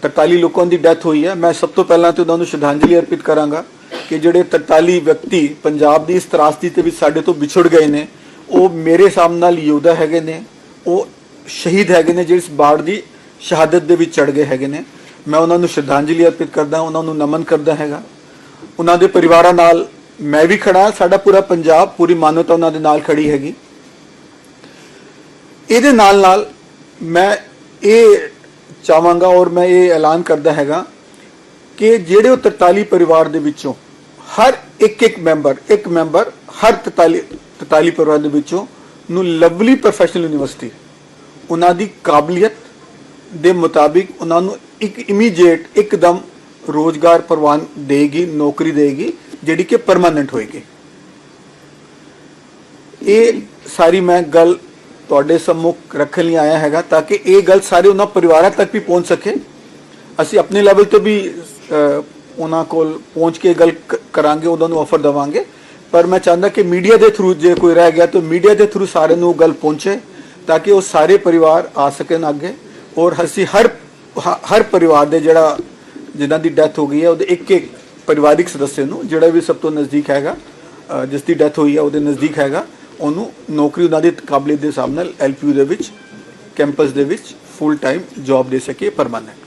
43 ਲੋਕਾਂ ਦੀ ਡੈਥ ਹੋਈ ਹੈ। ਮੈਂ ਸਭ ਤੋਂ ਪਹਿਲਾਂ ਤੇ ਉਹਨਾਂ ਨੂੰ ਸ਼ਰਧਾਂਜਲੀ ਅਰਪਿਤ ਕਰਾਂਗਾ ਕਿ ਜਿਹੜੇ 43 ਵਿਅਕਤੀ ਪੰਜਾਬ ਦੀ ਇਸ ਤਰਾਸਦੀ ਤੇ ਵਿੱਚ ਸਾਡੇ ਤੋਂ ਵਿਛੜ ਗਏ ਨੇ, ਉਹ ਮੇਰੇ ਹਿਸਾਬ ਨਾਲ ਯੋਧਾ ਹੈਗੇ ਨੇ, ਉਹ ਸ਼ਹੀਦ ਹੈਗੇ ਨੇ, ਜਿਹੜੇ ਇਸ ਬਾੜ ਦੀ ਸ਼ਹਾਦਤ ਦੇ ਵਿੱਚ ਚੜ ਗਏ ਹੈਗੇ ਨੇ। ਮੈਂ ਉਹਨਾਂ ਨੂੰ ਸ਼ਰਧਾਂਜਲੀ ਅਰਪਿਤ ਕਰਦਾ ਉਹਨਾਂ ਨੂੰ ਨਮਨ ਕਰਦਾ ਹੈਗਾ। ਉਹਨਾਂ ਦੇ ਪਰਿਵਾਰਾਂ ਨਾਲ ਮੈਂ ਵੀ ਖੜਾ ਸਾਡਾ ਪੂਰਾ ਪੰਜਾਬ, ਪੂਰੀ ਮਾਨਵਤਾ ਉਹਨਾਂ ਦੇ ਨਾਲ ਖੜੀ ਹੈਗੀ। ਇਹਦੇ ਨਾਲ ਨਾਲ ਮੈਂ ਇਹ ਚਾਹਾਂਗਾ ਔਰ ਮੈਂ ਇਹ ਐਲਾਨ ਕਰਦਾ ਹੈਗਾ ਕਿ ਜਿਹੜੇ ਉਹ 43 ਪਰਿਵਾਰ ਦੇ ਵਿੱਚੋਂ ਹਰ ਇੱਕ ਇੱਕ ਮੈਂਬਰ ਇੱਕ ਮੈਂਬਰ ਹਰ 43 43 ਪਰਿਵਾਰ ਦੇ ਵਿੱਚੋਂ ਨੂੰ ਲਵਲੀ ਪ੍ਰੋਫੈਸ਼ਨਲ ਯੂਨੀਵਰਸਿਟੀ ਉਹਨਾਂ ਦੀ ਕਾਬਲੀਅਤ ਦੇ ਮੁਤਾਬਿਕ ਉਹਨਾਂ ਨੂੰ ਇੱਕ ਇਮੀਡੀਏਟ ਇੱਕਦਮ ਰੋਜ਼ਗਾਰ ਪ੍ਰਵਾਨ ਦੇਗੀ, ਨੌਕਰੀ ਦੇਗੀ, ਜਿਹੜੀ ਕਿ ਪਰਮਾਨੈਂਟ ਹੋਏਗੀ। ਇਹ ਸਾਰੀ ਮੈਂ ਗੱਲ ਤੁਹਾਡੇ ਸਾਹਮਣੇ ਰੱਖਣ ਲਈ ਆਇਆ ਹੈਗਾ ਤਾਂ ਕਿ ਇਹ ਗੱਲ ਸਾਰੇ ਉਹਨਾਂ ਪਰਿਵਾਰਾਂ ਤੱਕ ਵੀ ਪਹੁੰਚ ਸਕੇ। ਅਸੀਂ ਆਪਣੇ ਲੈਵਲ ਤੇ ਵੀ ਉਹਨਾਂ ਕੋਲ ਪਹੁੰਚ ਕੇ ਗੱਲ ਕਰਾਂਗੇ, ਉਹਨਾਂ ਨੂੰ ਆਫਰ ਦਵਾਂਗੇ। ਪਰ ਮੈਂ ਚਾਹੁੰਦਾ ਕਿ ਮੀਡੀਆ ਦੇ ਥਰੂ ਜੇ ਕੋਈ ਰਹਿ ਗਿਆ ਤਾਂ ਮੀਡੀਆ ਦੇ ਥਰੂ ਸਾਰਿਆਂ ਨੂੰ ਉਹ ਗੱਲ ਪਹੁੰਚੇ ਤਾਂ ਕਿ ਉਹ ਸਾਰੇ ਪਰਿਵਾਰ ਆ ਸਕਣ ਅੱਗੇ। ਔਰ ਅਸੀਂ ਹਰ, ਹ- ਹਰ ਪਰਿਵਾਰ ਦੇ ਜਿਹੜਾ ਜਿਨ੍ਹਾਂ ਦੀ ਡੈਥ ਹੋ ਗਈ ਹੈ, ਉਹਦੇ ਇੱਕ ਇੱਕ ਪਰਿਵਾਰਿਕ ਸਦੱਸਿਆ ਨੂੰ, ਜਿਹੜਾ ਵੀ ਸਭ ਤੋਂ ਨਜ਼ਦੀਕ ਹੈਗਾ ਜਿਸ ਦੀ ਡੈਥ ਹੋਈ ਹੈ, ਉਹਦੇ ਨਜ਼ਦੀਕ ਹੈਗਾ। ਉਹਨੂੰ ਨੌਕਰੀ ਉਹਨਾਂ ਦੀ ਕਾਬਲੀਅਤ ਦੇ ਹਿਸਾਬ ਨਾਲ ਐਲਪੀਯੂ ਦੇ ਵਿੱਚ ਕੈਂਪਸ ਦੇ ਵਿੱਚ ਫੁੱਲ ਟਾਈਮ ਜੌਬ ਦੇ ਸਕੇ ਪਰਮਾਨੈਂਟ